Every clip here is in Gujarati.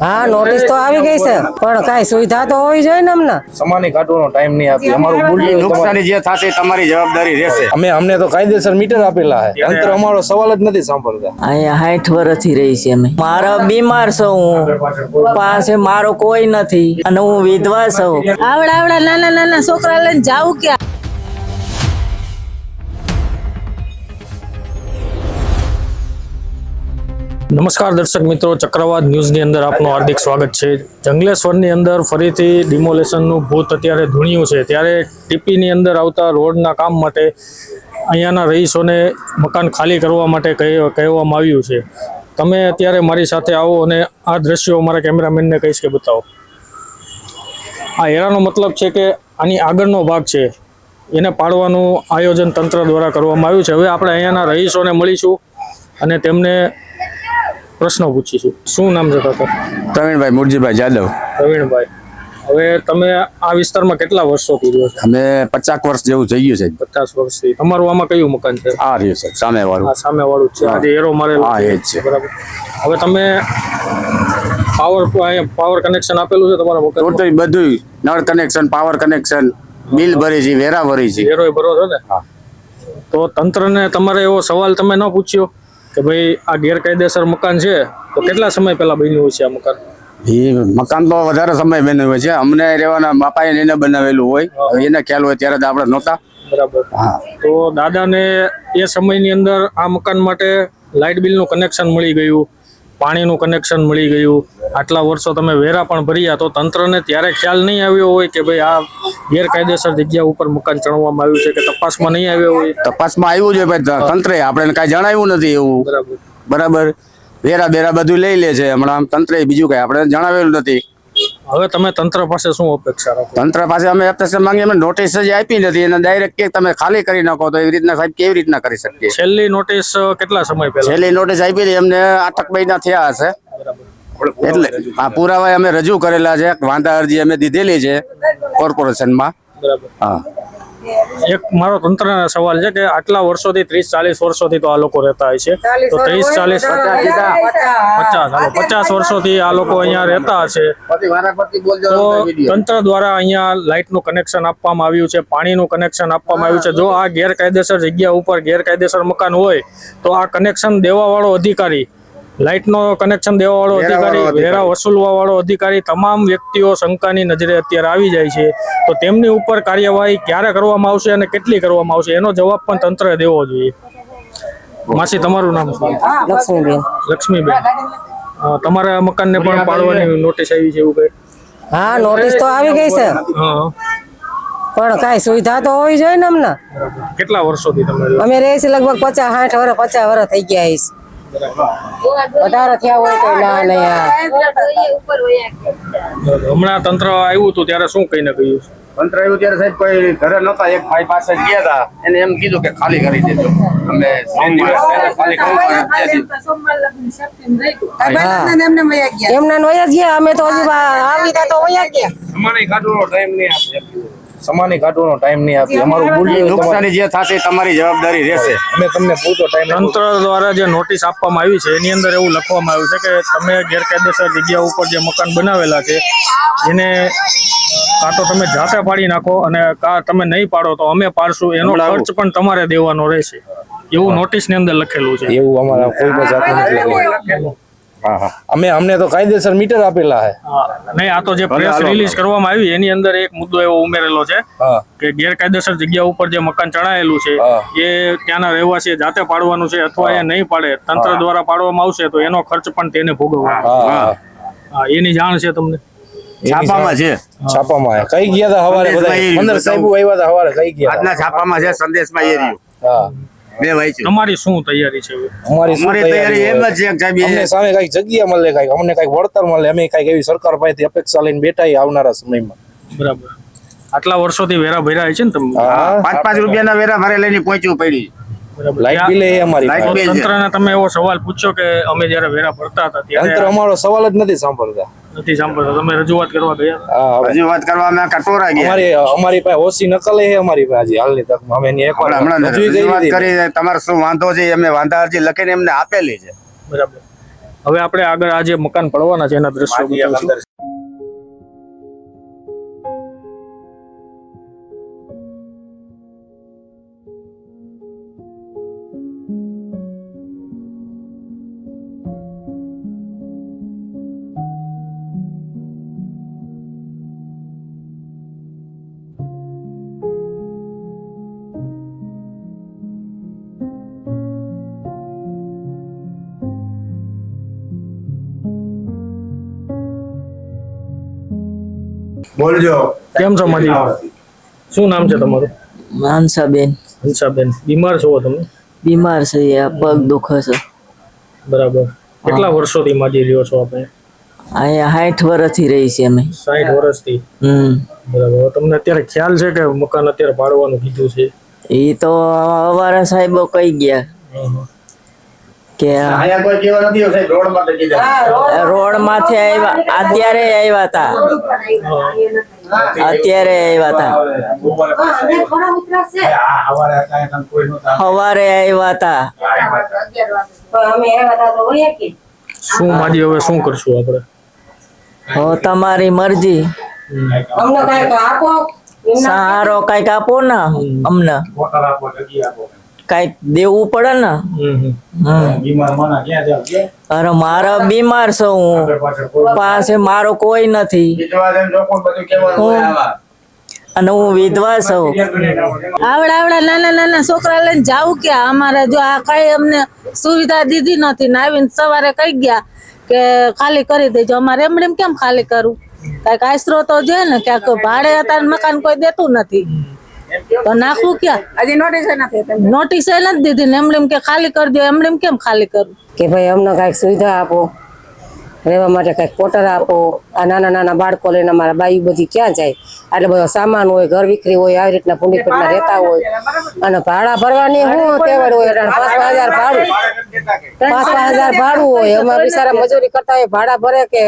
હા નોટિસ તો આવી ગઈ છે પણ કઈ સુવિધા તો હોવી જોઈએ ને અમને? સમાની કાઢવાનો ટાઈમ નહીં આપી. અમારું તમારે. નુકસાની જે થશે તમારી જવાબદારી રહેશે. અમે અમને તો કાયદેસર મીટર આપેલા છે. અંતર અમારો સવાલ જ નથી સાંભળતા. અહીંયા સાઠ વર્ષથી રહી છે અમે. મારા બીમાર છું હું. પાસે મારો કોઈ નથી. અને હું વિધવા છું. આવડા આવડા નાના નાના છોકરા લઈને જાઉં ક્યાં? નમસ્કાર દર્શક મિત્રો, ચક્રવાત ન્યૂઝની અંદર આપનું હાર્દિક સ્વાગત છે. જંગલેશ્વરની અંદર ફરીથી ડિમોલેશનનું ભૂત અત્યારે ધૂણ્યું છે. ત્યારે ટીપીની અંદર આવતા રોડના કામ માટે અહીંયાના રહીશોને મકાન ખાલી કરવા માટે કહે- કહેવામાં આવ્યું છે. તમે અત્યારે મારી સાથે આવો અને આ દ્રશ્યો મારા કેમેરામેનને કહીશ કે બતાવો. આ હેરાનો મતલબ છે કે આની આગળનો ભાગ છે. એને પાડવાનું આયોજન તંત્ર દ્વારા કરવામાં આવ્યું છે. હવે આપણે અહીંયાના રહીશોને મળીશું અને તેમને પ્રશ્નો પૂછીશું. શું નામ છે કાકા? પ્રવીણભાઈ મુરજીભાઈ જાદવ. પ્રવીણભાઈ હવે તમે આ વિસ્તારમાં કેટલા વર્ષોથી રહ્યો છો? અમે પચાસ વર્ષ જેવું થઈ ગયું છે. પચાસ વર્ષથી. તમારું આમાં કયું મકાન છે? આ રહ્યું છે સામે વાળું સામે વાળું છે. આજે એરો મારે હા, એ જ છે. બરાબર. હવે તમે પાવર પાવર કનેક્શન આપેલું છે તમારા મકાન ટોટલ બધું નળ કનેક્શન પાવર કનેક્શન બિલ ભરી છે વેરા ભરી છે. એરો ભરો છો ને? હા. તો તંત્રને તમારે એવો સવાલ તમે ન પૂછ્યો. કે ભાઈ આ ગેરકાયદેસર મકાન છે તો કેટલા સમય પહેલા બન્યું છે આ મકાન? એ મકાન તો વધારે સમય બન્યું હોય છે. અમને રહેવાના બાપાએ એને બનાવેલું હોય. એને ખ્યાલ હોય ત્યારે તો આપણે નહોતા. બરાબર. હા. તો દાદાને એ સમયની અંદર આ મકાન માટે લાઇટ બિલનું કનેક્શન મળી ગયું પાણીનું કનેક્શન મળી ગયું આટલા વર્ષો તમે વેરા પણ ભર્યા તો તંત્રને ત્યારે ખ્યાલ નહીં આવ્યો હોય કે ભાઈ આ ગેરકાયદેસર જગ્યા ઉપર મકાન ચણવામાં આવ્યું છે કે તપાસમાં નહીં આવ્યો હોય? તપાસમાં આવ્યું છે ભાઈ તંત્રે આપણે કાંઈ જણાવ્યું નથી એવું. બરાબર. બરાબર? વેરા બેરા બધું લઈ લે છે. હમણાં તંત્રે બીજું કાંઈ આપણે જણાવેલું નથી. હવે તમે તંત્ર પાસે શું અપેક્ષા રાખો? તંત્ર પાસે અમે અપેક્ષા માંગી અમે નોટિસ જ આપી નથી એને ડાયરેક્ટ કે તમે ખાલી કરી નાખો તો એવી રીતના સાહેબ કેવી રીતના કરી શકીએ? છેલ્લી નોટિસ કેટલા સમય પહેલા? છેલ્લી નોટિસ આપી હતી એમને આઠક મહિના થયા હશે. એટલે આ પુરાવા અમે રજૂ કરેલા છે વાંધા અરજી અમે દીધેલી છે કોર્પોરેશનમાં. હા. એક મારો તંત્રના સવાલ છે કે આટલા વર્ષોથી ત્રીસ ચાલીસ વર્ષોથી તો આ લોકો રહેતા હોય છે. તો ત્રીસ ચાલીસ પચાસ પચાસ. વર્ષોથી આ લોકો અહીંયા રહેતા હશે. તો તંત્ર દ્વારા અહીંયા લાઇટનું કનેક્શન આપવામાં આવ્યું છે પાણીનું કનેક્શન આપવામાં આવ્યું છે. જો આ ગેરકાયદેસર જગ્યા ઉપર ગેરકાયદેસર મકાન હોય તો આ કનેક્શન દેવાવાળો અધિકારી લાઇટનો કનેક્શન દેવાવાળો અધિકારી વેરા વસૂલવા વાળો અધિકારી તમામ વ્યક્તિઓ શંકાની નજરે અત્યારે આવી જાય છે. તો તેમની ઉપર કાર્યવાહી ક્યારે કરવામાં આવશે અને કેટલી કરવામાં આવશે? એનો જવાબ પણ તંત્રએ દેવો જોઈએ. માસી તમારું નામ? લક્ષ્મીબેન. લક્ષ્મીબેન. તમારા મકાનને પણ પાડવાની નોટિસ આવી છે એવું કઈ? હા નોટિસ તો આવી ગઈ છે. હા. પણ કઈ સુવિધા તો હોવી જોઈએ ને અમને. કેટલા વર્ષોથી તમે? અમે રહીએ છીએ લગભગ પચાસ સાઠ વર્ષ પચાસ વર્ષ થઈ ગયા હઈશ. વધારે થયા હોય તો ના નહીં હમણાં તંત્ર આવ્યું હતું ત્યારે શું કહીને કહ્યું તંત્ર આવ્યું ત્યારે સાહેબ કોઈ ઘરે નહોતા એક ભાઈ પાસે જ ગયા હતા. એને એમ કીધું કે ખાલી કરી દેજો. અમે ખાલી એમના ગયા. અમે તો હજી આવી તો ગયા. કાઢવાનો ટાઈમ નહીં આપી. સમાની કાઢવાનો ટાઈમ નહીં આપી અમારું ભૂલ. નુકસાની જે થશે તમારી જવાબદારી રહેશે. અમે તમને પૂરતો ટાઈમ તંત્ર દ્વારા જે નોટિસ આપવામાં આવી છે એની અંદર એવું લખવામાં આવ્યું છે કે તમે ગેરકાયદેસર જગ્યા ઉપર જે મકાન બનાવેલા છે એને કાં તો તમે જાતે પાડી નાખો અને કાં તમે નહીં પાડો તો અમે પાડશું. એનો ખર્ચ પણ તમારે દેવાનો રહેશે. એવું નોટિસની અંદર લખેલું છે. એવું અમારા કોઈ પણ જાતનું અમે અમને તો કાયદેસર મીટર આપેલા છે. નહીં આ તો જે પ્રેસ રિલીઝ કરવામાં આવી એની અંદર એક મુદ્દો એવો ઉમેરેલો છે કે ગેરકાયદેસર જગ્યા ઉપર જે મકાન ચણાયેલું છે. એ ત્યાંના રહેવાસી જાતે પાડવાનું છે અથવા એ નહીં પાડે તંત્ર દ્વારા પાડવામાં આવશે તો એનો ખર્ચ પણ તેને ભોગવવાનો હા. હા. હા એની જાણ છે તમને? છાપામાં છે. છાપામાં કઈ ગયા હતા હવારે બધા? પંદર સાહેબો આવ્યા હતા હવારે કઈ ગયા આજના છાપામાં છે સંદેશમાં એ રહ્યું. હા. બે વાંચ્યું તમારી શું તૈયારી છે? અમારી શું તૈયારી એમ જ છે સાહેબ અમને સામે કઈ જગ્યા મળે કઈ અમને કઈ વળતર મળે અમે કઈ એવી સરકાર પાસેથી અપેક્ષા લઈને બેઠા આવનારા સમયમાં. બરાબર. આટલા વર્ષોથી વેરા ભર્યા છે ને તમે? પાંચ પાંચ રૂપિયાના વેરા ભરે લઈને પહોંચ્યું પડી. બરાબર. લાઈટ બિલ એ અમારી. તંત્રને તમે એવો સવાલ પૂછ્યો કે અમે જયારે વેરા ભરતા હતા તંત્ર ત્યારે અમારો સવાલ જ નથી સાંભળતા. નથી સાંભળતો. તમે રજૂઆત કરવા ગયા? રજૂઆત વાત કરવા અમે કટોરા ગયા. અમારી અમારી પાસે ઓછી નકલ હે અમારી પાસે હજી હાલની તક અમે એની એકવાર હમણાં કરી રજૂઆત કરી તમારે શું વાંધો છે અમે વાંધા અરજી લખીને એમને આપેલી છે. બરાબર. હવે આપણે આગળ આ જે મકાન પડવાના છે એના દ્રશ્યો બોલજો. કેમ છો માજી શું નામ છે તમારું? માનસાબેન. હંસાબેન. બીમાર છો તમે? બીમાર છે આ પગ દુખે છે. બરાબર. કેટલા વર્ષોથી માજી રહ્યો છો આપણે? અહીંયા સાઠ વર્ષથી રહી છે અમે. સાઠ વર્ષથી? હમ. બરાબર. તમને અત્યારે ખ્યાલ છે કે મકાન અત્યારે પાડવાનું કીધું છે? એ તો અમારા સાહેબો કહી ગયા. કે રોડમાંથી આવ્યા અત્યારે આવ્યા હતા અત્યારે આવ્યા હતા સવારે આવ્યા હતા અમે આવ્યા હતા તો હોય કે? શું માજી હવે શું કરશું આપણે? હો તમારી મરજી. અમને કાંઈક આપો સહારો કંઈક આપો ને અમને. કંઈક દેવું પડે ને? અરે મારા બીમાર છું હું. પાસે મારો કોઈ નથી. અને હું વિધવા છું. આવડા આવડા નાના નાના છોકરા લઈને જાવું ક્યાં? અમારે જો આ કઈ અમને સુવિધા દીધી નથી ને આવીને સવારે કહી ગયા કે ખાલી કરી દેજો. અમારે એમણે એમ કેમ ખાલી કરું? કંઈક આશરો તો છે ને ક્યાંક ભાડે હતા મકાન કોઈ દેતું નથી. તો નાખવું ક્યાં? હજી નોટિસ નથી નોટિસ એ નથી દીધી ને એમ એમ કે ખાલી કરી દો એમ એમ કેમ ખાલી કરું? કે ભાઈ અમને કંઈક સુવિધા આપો. રહેવા માટે કંઈક કોટર આપો. આ નાના નાના બાળકો લઈને અમારા બાઈ બધી ક્યાં જાય? આટલો બધો સામાન હોય ઘર વિક્રી હોય આવી રીતના ભૂંડી રહેતા હોય. અને ભાડા ભરવાની શું તેવડ હોય? પાંચ પાંચ હજાર ભાડું પાંચ પાંચ હજાર ભાડું હોય. એમાં બિચારા મજૂરી કરતા હોય ભાડા ભરે કે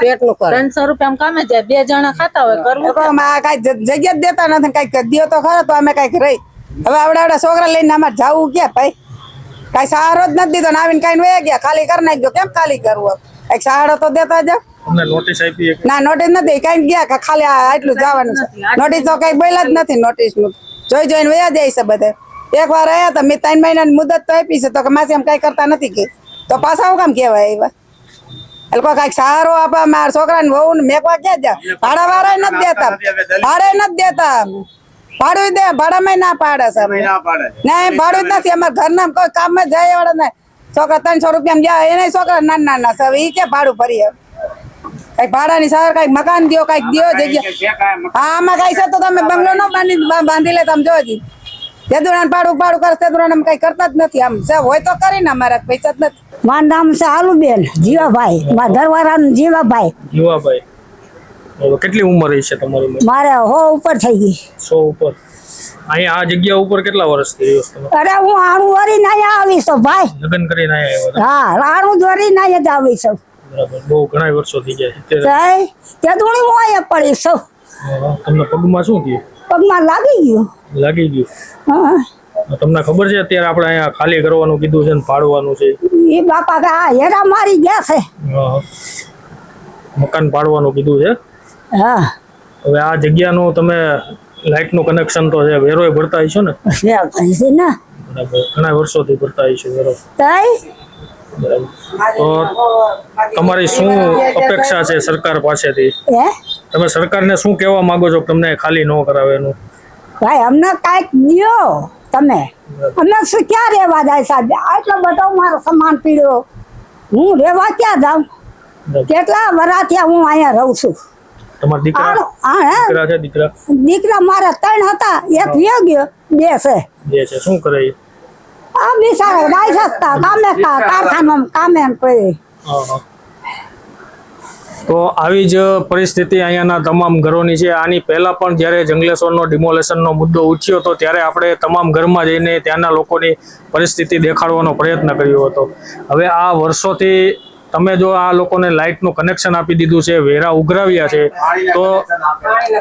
પેટનું કરે. ત્રણસો રૂપિયા કામે જાય. બે જણા ખાતા હોય કરવું કઈ જગ્યા જ દેતા નથી. કંઈક દો તો ખરો તો અમે કંઈક રહી. હવે આવડા આવડા છોકરા લઈને અમારે જવું ક્યાં ભાઈ? કઈ સહારો જ નથી દીધો. ને આવીને કઈ વયા ગયા. ખાલી કરી નાખ્યો કેમ ખાલી કરવું કંઈક સહારો તો દેતા જાવ તમને નોટિસ આપી એક. ના નોટિસ નથી. કઈ ગયા કે ખાલી આટલું જવાનું છે. નોટિસ તો કઈ બોલ્યા જ નથી. નોટિસનું. જોઈ જોઈને વયા જાય છે બધે. એક વાર આવ્યા તો મેં ત્રણ મહિનાની મુદત તો આપી છે. તો કે માસી એમ કઈ કરતા નથી કે. તો પાછા હું કામ કેવાય એવા એ લોકો કંઈક સહારો આપે મારા છોકરાને વહુ ને મેકવા ક્યાં જ? ભાડા વાળા નથી દેતા. ભાડે નથી દેતા. ભાડું દે ભાડામાં ના પાડે છે. ના ભાડું જ નથી. અમારા ઘરના કોઈ કામ જ જાય વાળા નહીં છોકરા ત્રણસો રૂપિયા જાય એને છોકરા નાના નાના સર ઈ કે ભાડું ભરીએ? કંઈક ભાડાની સર કઈ મકાન દો કંઈક દો જગ્યા. હા આમાં કઈ છે તો તમે બંગલો નો બાંધી બાંધી લે તમે જોજી તેદુરાન ભાડું ભાડું કરશે તેદુરાન અમે કઈ કરતા જ નથી. આમ છે હોય તો કરીને અમારા પૈસા જ નથી. મારું નામ છે આલુબેન જીવાભાઈ. મારા ઘરવાળાનું જીવાભાઈ. જીવાભાઈ. કેટલી ઉંમર છે તમારી મારે હો ઉપર થઈ ગઈ. સો ઉપર. અહીંયા આ જગ્યા ઉપર કેટલા વર્ષથી રહ્યો છો અરે હું આણું વરીને અહીંયા છું ભાઈ. લગ્ન કરીને અહીંયા આવ્યો હા આણું વરીને અહીંયા જ આવી છું. બરાબર બહુ ઘણા વર્ષો થઈ ગયા તઈ તે દોણી હું અહીંયા પડી છું. તમને પગમાં શું થયું? પગમાં લાગી ગયું. લાગી ગયું? હા. તમને ખબર છે અત્યારે આપણે અહીંયા ખાલી કરવાનું કીધું છે ને પાડવાનું છે? એ બાપા કે આ હેરા મારી ગયા છે. મકાન પાડવાનું કીધું છે? હા. હવે આ જગ્યાનું તમે લાઇટનું કનેક્શન તો છે વેરો ભરતા હશો ને? ને? ઘણા વર્ષોથી ભરતા હશો વેરો. તો તમારી શું અપેક્ષા છે સરકાર પાસેથી? તમે સરકારને શું કહેવા માંગો છો તમને ખાલી ન કરાવે એનું? ભાઈ અમને કાંઈક દ્યો તમે. અમે શું ક્યાં રહેવા જાય સાહેબ? આટલો બધો મારો સામાન પીડ્યો હું રહેવા ક્યાં જાઉં? કેટલા વરાથી હું અહીંયા રહું છું. તમારા દીકરા? હા હે? દીકરા છે દીકરા? દીકરા મારા ત્રણ હતા એક વ્યો ગયો બે છે. બે છે. શું કરે એ? આ બિચારા રાઈ સસ્તા કામે કા કારખાનામાં કામે એમ કોઈ હા, હા. તો આવી જ પરિસ્થિતિ અહીંયાના તમામ ઘરોની છે. આની પહેલા પણ જ્યારે જંગલેશ્વરનો ડિમોલેશનનો મુદ્દો ઉઠ્યો હતો ત્યારે આપણે તમામ ઘરમાં જઈને ત્યાંના લોકોની પરિસ્થિતિ દેખાડવાનો પ્રયત્ન કર્યો હતો. હવે આ વર્ષોથી તમે જો આ લોકોને લાઇટનું કનેક્શન આપી દીધું છે વેરા ઉઘરાવ્યા છે તો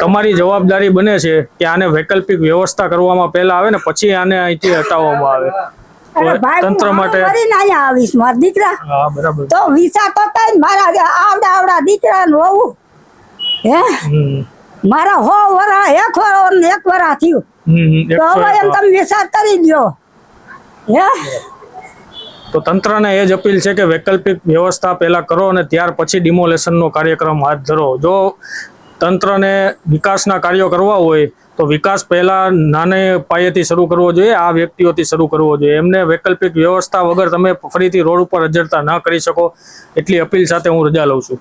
તમારી જવાબદારી બને છે કે આને વૈકલ્પિક વ્યવસ્થા કરવામાં પહેલા આવે ને પછી આને અહીંથી હટાવવામાં આવે. તંત્ર માટે આવીશ મારા દીકરા. હા બરાબર. તો વિસા તો મારા આવડા આવડા દીકરા નું હોવું. હે? મારા હો વરા એક વરા એક વરા થયું. તો હવે એમ તમે વિચાર કરી દો હે? તો તંત્રને એ જ અપીલ છે કે વૈકલ્પિક વ્યવસ્થા પહેલાં કરો અને ત્યાર પછી ડિમોલેશનનો કાર્યક્રમ હાથ ધરો. જો તંત્રને વિકાસના કાર્યો કરવા હોય, તો વિકાસ પહેલાં નાને પાયેથી શરૂ કરવો જોઈએ, આ વ્યક્તિઓથી શરૂ કરવો જોઈએ. એમને વૈકલ્પિક વ્યવસ્થા વગર તમે ફરીથી રોડ ઉપર અજડતા ન કરી શકો, એટલી અપીલ સાથે હું રજા લઉં છું.